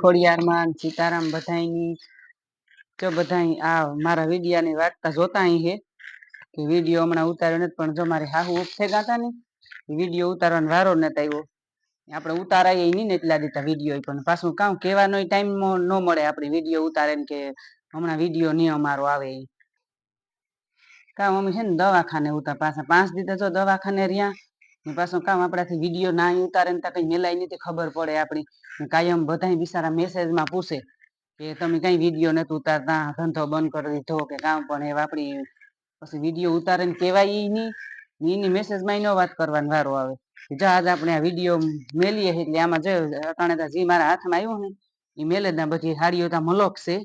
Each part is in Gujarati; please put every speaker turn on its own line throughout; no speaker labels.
ખોડિયારમાં સીતારામ બધાની જો બધા આ મારા વિડિયાની વાર્તા જોતા હે કે વીડિયો હમણાં ઉતાર્યો નથી, પણ જો મારે હાહુ ઉપથે ગાતા ને વીડિયો ઉતારવાનો વારો નથી આવ્યો આપણે ઉતારાય નહીં ને એટલા દીધા વીડિયો પણ પાછું કામ કહેવાનો ટાઈમ ન મળે આપણે વીડિયો ઉતારે કે હમણાં વીડિયો નહીં અમારો આવે. કામ અમે છે ને દવાખાને ઉતાર પાછા પાંચ દીધા, જો દવાખાને રહ્યા ને પાછું કામ આપણાથી વીડિયો ના ઉતારે ને કઈ મેલાય નહીં ખબર પડે આપણી. કાયમ બધાય બિચારા મેસેજમાં પૂછે કે તમે કઈ વીડિયો નથી ઉતારતા, ધંધો બંધ કરી દીધો કે કામ પણ એ આપણી પછી વીડિયો ઉતારે ને કહેવાય નહીં એની મેસેજમાં નો વાત કરવાનો વારો આવે. જહાજ આજ આપણે આ વીડિયો મેલીએ એટલે આમાં જો અટાણે જે મારા હાથમાં આવ્યું ને એ મેલે ના બધી હાડીઓ ત્યાં મલોક છે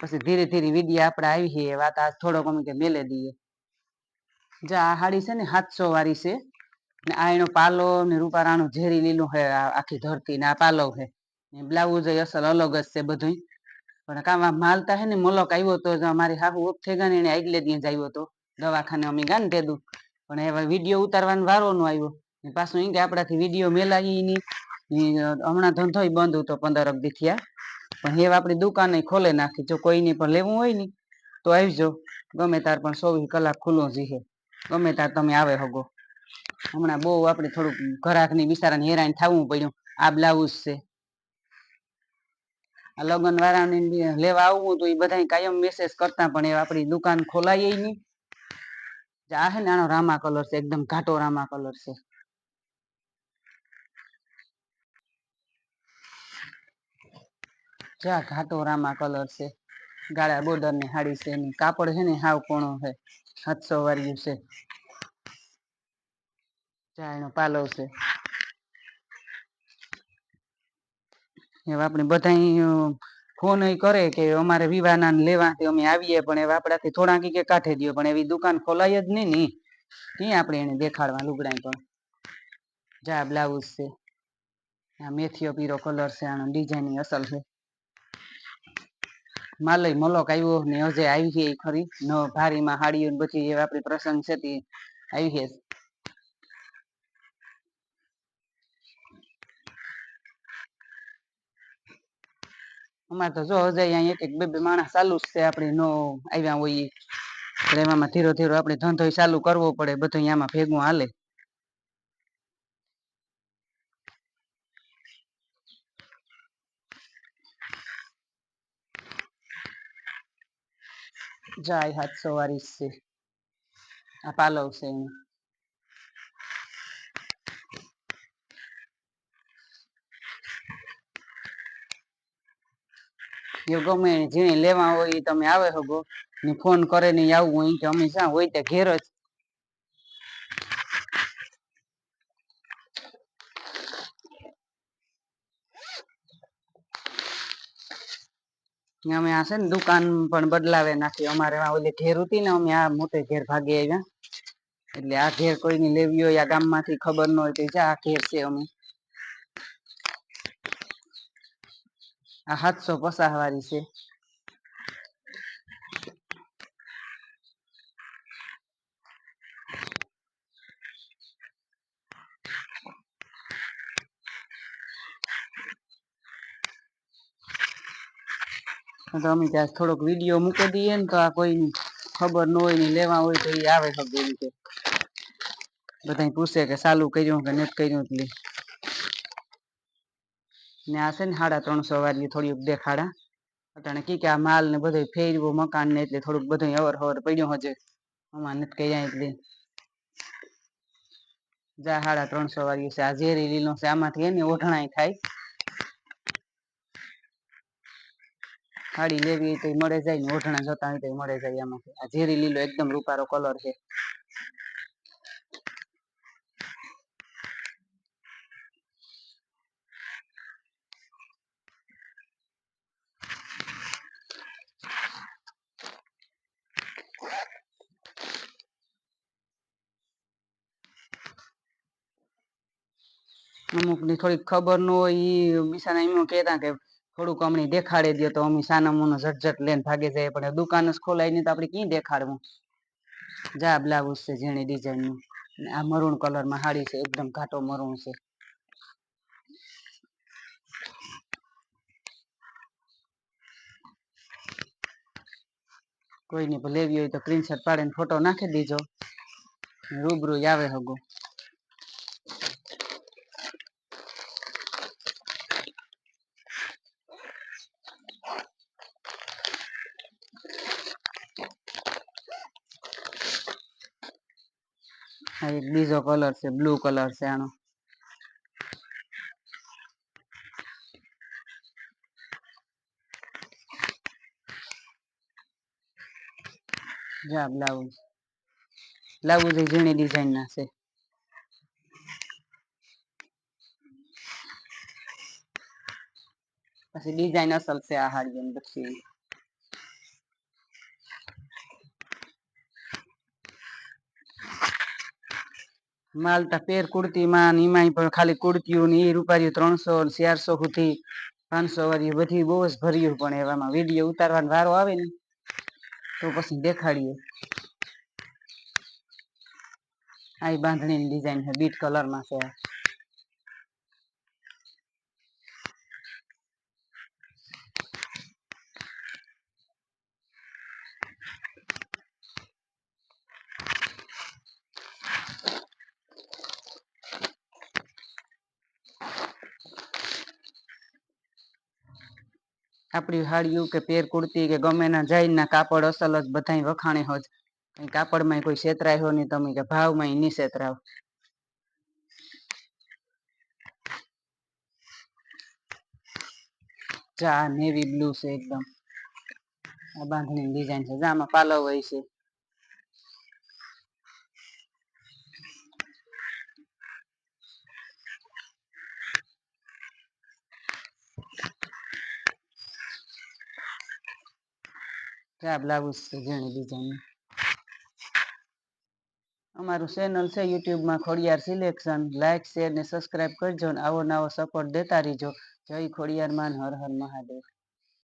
પછી ધીરે ધીરે વીડિયો આપણે આવી છે વાત આ થોડોક અમે કે મેલે દઈએ. જા આ હાડી છે ને સાતસો વાળી છે. આ એનો પાલો ને રૂપારાનું ઝેરી લીલું આ આખી ધરતી ને આ પાલવ ને બ્લાઉઝ અસલ અલગ જ છે બધું પણ કામ માલતા હે ને મલક આવ્યો તો મારી હાહુ ઓફ થઈ ગયા ને એને આગલે જ આવ્યો તો. દવાખાને અમે ગયા દેદું પણ એ વીડિયો ઉતારવાનો વારો નો આવ્યો. ને પાછું એમ કે આપણાથી વીડિયો મેલાવી નહીં હમણાં ધંધોય બંધ હતો પંદરક દી થયા પણ હેવ આપણી દુકાને ખોલે નાખી. જો કોઈને પણ લેવું હોય ને, તો આવજો. ગમે તાર પણ ચોવીસ કલાક ખુલ્લો જી હે ગમે તાર તમે આવે હગો. હમણાં બહુ આપણે થોડુંક ઘરાકની બિચારાને હેરાન થવું પડ્યું. આ બ્લાઉઝ છે. આ લગ્ન વાળાને લેવા આવવું તો એ બધા કાયમ મેસેજ કરતા પણ એ આપણી દુકાન ખોલાય નહીં. આ છે ને આનો રામા કલર છે, એકદમ ઘાટો રામા કલર છે. જા ઘાટો રામા કલર છે. ગાળા બોર્ડરની હાડી છે કાપડ છે ને હાવ કોણો છે. હાથસો વાળ્યું છે. એનો પાલવ છે. હવે આપણે બધા ફોન કરે કે અમારે વિવાહના લેવા અમે આવીએ, પણ હવે આપણાથી થોડા કે કાઢે દો પણ એવી દુકાન ખોલાય જ નહીં ને. ક્યાં આપણે એને દેખાડવા લુગડા પણ? જા બ્લાઉઝ છે. આ મેથીઓ પીરો કલર છે, આનો ડિઝાઇન અસલ છે. માલય મલોક આવ્યો ને હજે આવી છે ખરી. ન ભારીમાં હાડીઓ બધી એવા આપણી પ્રસંગ છે તે. આવી છે અમારે તો જો હજે અહીંયા એક બે બે માણસ ચાલુ છે આપણે નો આવ્યા હોય એટલે એમાં ધીરો ધીરો આપણે ધંધો ચાલુ કરવો પડે, બધું આમાં ભેગું હાલે. જાય વાળી જ છે. આ પાલવ છે એનો. જો ગમે જે લેવા હોય એ તમે આવે હગો. ને ફોન કરે ને આવું હોય કે અમે શા હોય ત્યાં ઘેર જ. અમે આ છે ને દુકાન પણ બદલાવે નાખી. અમારે ઓલી ઘેર હતી ને અમે આ મોટે ઘેર ભાગી આવ્યા. એટલે આ ઘેર કોઈને લેવી હોય, આ ગામમાંથી ખબર ન હોય તો આ ઘેર છે અમે. આ સાતસો પચાસ વાળી છે તો અમે ત્યાં થોડોક વીડિયો મૂકી દઈએ ને તો આ કોઈ ખબર ન હોય ને લેવા હોય તો એ આવે ખબર કે. બધા પૂછે કે ચાલુ કર્યું કે નથી કર્યું એટલે. ને આ છે ને સાડા ત્રણસો વાળી થોડીક દેખાડા. અટાણે કી કે આ માલ ને બધું ફેરવું, મકાન ને એટલે થોડુંક બધું અવર હવર પડ્યું હજે. અમાર નથી કર્યા એટલે જા સાડા ત્રણસો વાળી છે. આ ઝેરી લીલો છે. આમાંથી એની ઓઢણાય થાય. સાડી લેવી તો મળે જાય ને ઓઢણા જોતા હોય તો મળે જાય આમાંથી. આ ઝેરી લીલો એકદમ રૂપારો કલર છે. અમુકની થોડીક ખબર ન હોય, ઈ બીસાના એમ કેતા કે થોડુંક અમને દેખાડી દે તો અમે સાનામુનો ઝટઝટ લઈને ભાગી જાય, પણ દુકાન જ ખોલાય નહીં તો આપણે ક્યાં દેખાડવું? જા બ્લાઉઝ છે જેની ડિઝાઇનનું. આ મરૂન કલરમાં સાડી છે, એકદમ ઘાટો મરૂન છે. કોઈ કોઈને લેવી હોય તો સ્ક્રીનશોટ પાડીને ફોટો નાખી દેજો. રૂબરૂ આવે હગો. એક બીજો કલર છે બ્લુ કલર છે આનો જા બ્લાઉઝ બ્લાઉઝ એ ઝીણી ડિઝાઇન ના છે પછી ડિઝાઇન અસલ છે આ હાડીઓની બધી. માલતા પેર કુર્તીમાં ને એમાંય પણ ખાલી કુર્તીઓ ને એ રૂપારીઓ ત્રણસો ચારસો સુધી પાંચસો વાળી બધી બહુ જ ભર્યું પણ એવામાં વીડિયો ઉતારવાનો વારો આવે ને, તો પછી દેખાડીએ. આ બાંધણીની ડિઝાઇન છે, બીટ કલરમાં છે આપણી હાડીયું કે પેર કુર્તી કે ગમે ના જાય ના કાપડ અસલ જ બધા વખાણે હોજ કાપડમાં કોઈ છેતરાયો નહીં તમે કે ભાવમાં નહીં છેતરાવ. ચા નેવી બ્લુ છે એકદમ. આ બાંધણી ડિઝાઇન છે. જામાં પાલવ હોય છે. આ બ્લાઉઝ છે અમારું ચેનલ છે યુટ્યુબમાં ખોડિયાર સિલેક્શન લાઇક શેર ને સબસ્ક્રાઇબ કરજો ને આવો નવો સપોર્ટ દેતા રહેજો. જય ખોડિયાર માન, હર હર મહાદેવ.